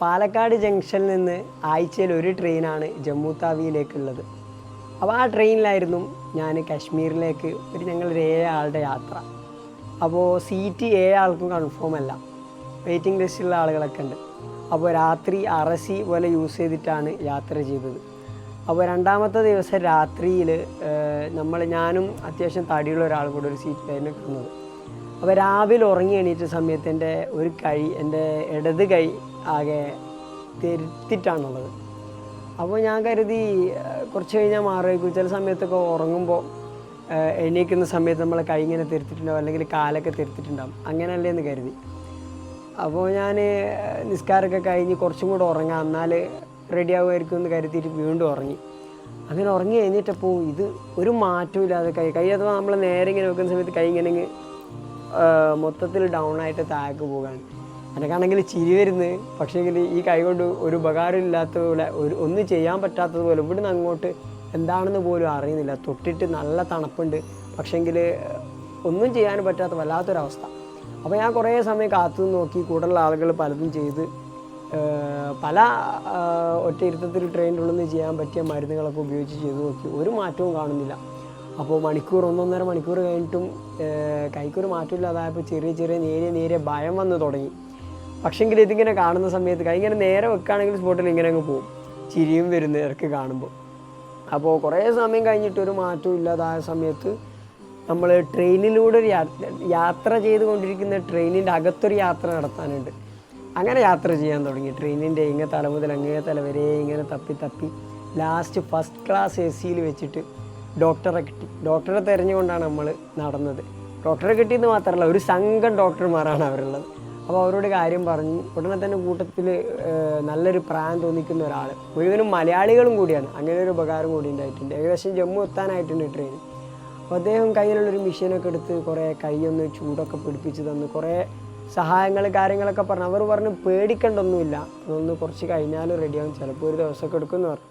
പാലക്കാട് ജംഗ്ഷനിൽ നിന്ന് ആഴ്ചയിൽ ഒരു ട്രെയിനാണ് ജമ്മു താവിയിലേക്കുള്ളത് അപ്പോൾ ആ ട്രെയിനിലായിരുന്നു ഞാൻ കാശ്മീരിലേക്ക് ഒരു ഞങ്ങളൊരു ഏഴ് ആളുടെ യാത്ര. അപ്പോൾ സീറ്റ് ഏഴ് ആൾക്കും കൺഫേം അല്ല. വെയിറ്റിംഗ് ലിസ്റ്റിലുള്ള ആളുകളൊക്കെ ഉണ്ട്. അപ്പോൾ രാത്രി അറസി പോലെ യൂസ് ചെയ്തിട്ടാണ് യാത്ര ചെയ്തത്. അപ്പോൾ രണ്ടാമത്തെ ദിവസം രാത്രിയിൽ നമ്മൾ ഞാനും അത്യാവശ്യം തടിയുള്ള ഒരാൾ കൂടെ ഒരു സീറ്റിലായിരുന്നു കിടന്നത്. അപ്പോൾ രാവിലെ ഉറങ്ങി എണീറ്റ സമയത്ത് എന്റെ ഒരു കൈ എന്റെ ഇടത് കൈ ആകെ തെരുത്തിട്ടാണുള്ളത്. അപ്പോൾ ഞാൻ കരുതി കുറച്ച് കഴിഞ്ഞാൽ മാറിയേക്കും. ചില സമയത്തൊക്കെ ഉറങ്ങുമ്പോൾ എണീക്കുന്ന സമയത്ത് നമ്മളെ കൈ ഇങ്ങനെ തിരുത്തിട്ടുണ്ടാവും അല്ലെങ്കിൽ കാലൊക്കെ തിരുത്തിട്ടുണ്ടാവും. അങ്ങനെയല്ലേ എന്ന് കരുതി. അപ്പോൾ ഞാൻ നിസ്കാരമൊക്കെ കഴിഞ്ഞ് കുറച്ചും കൂടെ ഉറങ്ങാം. എന്നാൽ റെഡി ആകുമായിരിക്കും എന്ന് കരുതിയിട്ട് വീണ്ടും ഉറങ്ങി. അങ്ങനെ ഉറങ്ങി കഴിഞ്ഞിട്ടപ്പോൾ ഇത് ഒരു മാറ്റവും ഇല്ലാതെ കൈ കൈ അഥവാ നമ്മൾ നേരെ ഇങ്ങനെ വെക്കുന്ന സമയത്ത് കൈ ഇങ്ങനെ മൊത്തത്തിൽ ഡൗൺ ആയിട്ട് താഴേക്ക് പോകാൻ എനിക്കാണെങ്കിൽ ചിരി വരുന്നത് പക്ഷേങ്കിൽ ഈ കൈ കൊണ്ട് ഒരു ഉപകാരം ഇല്ലാത്ത പോലെ ഒരു ഒന്നും ചെയ്യാൻ പറ്റാത്തതുപോലെ ഇവിടുന്ന് അങ്ങോട്ട് എന്താണെന്ന് പോലും അറിയുന്നില്ല. തൊട്ടിട്ട് നല്ല തണുപ്പുണ്ട്. പക്ഷേങ്കിൽ ഒന്നും ചെയ്യാൻ പറ്റാത്ത വല്ലാത്തൊരവസ്ഥ. അപ്പോൾ ഞാൻ കുറേ സമയം കാത്തു നോക്കി കൂടുതലുള്ള ആളുകൾ പലതും ചെയ്ത് പല ഒറ്റയിരുത്തത്തിൽ ട്രെയിനിന്റെ ഉള്ളിൽ നിന്ന് ചെയ്യാൻ പറ്റിയ മരുന്നുകളൊക്കെ ഉപയോഗിച്ച് ചെയ്ത് നോക്കി. ഒരു മാറ്റവും കാണുന്നില്ല. അപ്പോൾ മണിക്കൂർ ഒന്നൊന്നര മണിക്കൂർ കഴിഞ്ഞിട്ടും കൈക്കൊരു മാറ്റമില്ലാതായപ്പോൾ ചെറിയ ചെറിയ നേരിയ നേരിയ ഭയം വന്ന് തുടങ്ങി. പക്ഷെങ്കിൽ ഇതിങ്ങനെ കാണുന്ന സമയത്ത് കൈ ഇങ്ങനെ നേരെ വെക്കുകയാണെങ്കിൽ സ്പോട്ടിൽ ഇങ്ങനെ അങ്ങ് പോകും ചിരിയും വരുന്ന ഇടയ്ക്ക് കാണുമ്പോൾ. അപ്പോൾ കുറേ സമയം കഴിഞ്ഞിട്ട് ഒരു മാറ്റവും ഇല്ലാതായ സമയത്ത് നമ്മൾ ട്രെയിനിലൂടെ ഒരു യാത്ര ചെയ്തുകൊണ്ടിരിക്കുന്ന ട്രെയിനിന്റെ അകത്തൊരു യാത്ര നടത്താനുണ്ട്. അങ്ങനെ യാത്ര ചെയ്യാൻ തുടങ്ങി. ട്രെയിനിന്റെ ഇങ്ങനെ തല മുതൽ അങ്ങേ തല വരെ ഇങ്ങനെ തപ്പി തപ്പി ലാസ്റ്റ് ഫസ്റ്റ് ക്ലാസ് എ സിയിൽ വെച്ചിട്ട് ഡോക്ടറെ കിട്ടി. ഡോക്ടറെ തിരഞ്ഞുകൊണ്ടാണ് നമ്മൾ നടന്നത്. ഡോക്ടറെ കിട്ടിയെന്ന് മാത്രമല്ല ഒരു സംഘം ഡോക്ടർമാരാണ് അവരുള്ളത്. അപ്പോൾ അവരോട് കാര്യം പറഞ്ഞു ഉടനെ തന്നെ കൂട്ടത്തിൽ നല്ലൊരു പ്രായം തോന്നിക്കുന്ന ഒരാൾ മുഴുവനും മലയാളികളും കൂടിയാണ്. അങ്ങനെ ഒരു ഉപകാരം കൂടി ഉണ്ടായിട്ടുണ്ട്. ഏകദേശം ജമ്മു എത്താനായിട്ടുണ്ട് ട്രെയിൻ അപ്പോൾ അദ്ദേഹം കയ്യിലുള്ളൊരു മെഷീനൊക്കെ എടുത്ത് കുറേ കൈയൊന്ന് ചൂടൊക്കെ പിടിപ്പിച്ച് തന്നു കുറേ സഹായങ്ങൾ കാര്യങ്ങളൊക്കെ പറഞ്ഞു. അവർ പറഞ്ഞു പേടിക്കേണ്ടൊന്നുമില്ല. അതൊന്ന് കുറച്ച് കഴിഞ്ഞാലും റെഡിയാകും ചിലപ്പോൾ ഒരു ദിവസമൊക്കെ എടുക്കുമെന്ന് പറഞ്ഞു.